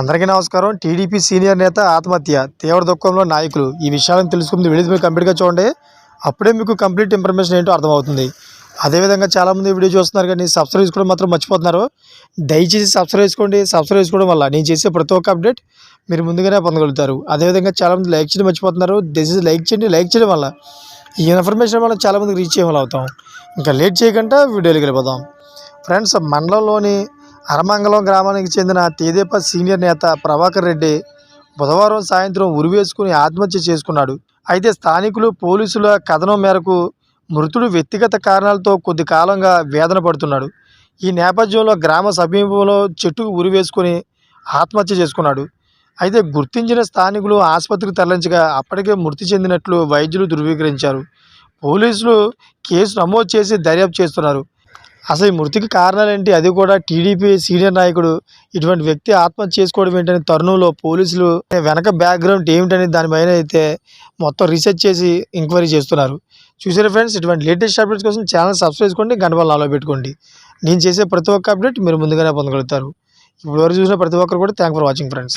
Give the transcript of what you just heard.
అందరికీ నమస్కారం. TDP senior నేత ఆత్మహత్య తీవ్ర దుఃఖంలో నాయకులు. ఈ విషయాలను తెలుసుకుంది వీడియో మీరు కంప్లీట్గా చూడండి. అప్పుడే మీకు కంప్లీట్ ఇన్ఫర్మేషన్ ఏంటో అర్థమవుతుంది. అదేవిధంగా చాలామంది వీడియో చూస్తున్నారు కానీ సబ్స్క్రైబ్ చేసుకోవడం మాత్రం మర్చిపోతున్నారు. దయచేసి సబ్స్క్రైబ్ చేసుకోండి. సబ్స్క్రైబ్ చేసుకోవడం వల్ల నేను చేసే ప్రతి ఒక్క అప్డేట్ మీరు ముందుగానే పొందగలుగుతారు. అదేవిధంగా చాలామంది లైక్ చేయడం మర్చిపోతున్నారు. దయచేసి లైక్ చేయండి. లైక్ చేయడం వల్ల ఈ ఇన్ఫర్మేషన్ వల్ల చాలామందికి రీచ్ చేయడం ఇంకా లేట్ చేయకుండా వీడియోలోకి వెళ్ళిపోదాం. ఫ్రెండ్స్ మండలంలోని అరమంగళం గ్రామానికి చెందిన తేదేప సీనియర్ నేత ప్రభాకర్ రెడ్డి బుధవారం సాయంత్రం ఉరివేసుకుని ఆత్మహత్య చేసుకున్నాడు. అయితే స్థానికులు పోలీసుల కథనం మేరకు మృతుడు వ్యక్తిగత కారణాలతో కొద్ది కాలంగా వేదన పడుతున్నాడు. ఈ నేపథ్యంలో గ్రామ సమీపంలో చెట్టుకు ఉరివేసుకుని ఆత్మహత్య చేసుకున్నాడు. అయితే గుర్తించిన స్థానికులు ఆసుపత్రికి తరలించగా అప్పటికే మృతి చెందినట్లు వైద్యులు ధృవీకరించారు. పోలీసులు కేసు నమోదు చేసి దర్యాప్తు చేస్తున్నారు. అసలు ఈ మృతికి కారణాలు ఏంటి? అది కూడా టీడీపీ సీనియర్ నాయకుడు ఇటువంటి వ్యక్తి ఆత్మహత్య చేసుకోవడం ఏంటనే తరుణంలో పోలీసులు వెనక బ్యాక్గ్రౌండ్ ఏమిటని దానిపైన అయితే మొత్తం రీసెర్చ్ చేసి ఎంక్వైరీ చేస్తున్నారు. చూసారు ఫ్రెండ్స్ ఇటువంటి లేటెస్ట్ అప్డేట్స్ కోసం ఛానల్ సబ్స్క్రైబ్ చేసుకోండి గంట వాళ్ళు నాలో పెట్టుకోండి. నేను చేసే ప్రతి ఒక్క అప్డేట్ మీరు ముందుగానే పొందగలుగుతారు. ఇప్పుడు వరకు చూసిన ప్రతి ఒక్కరు కూడా థ్యాంక్ ఫర్ వాచింగ్ ఫ్రెండ్స్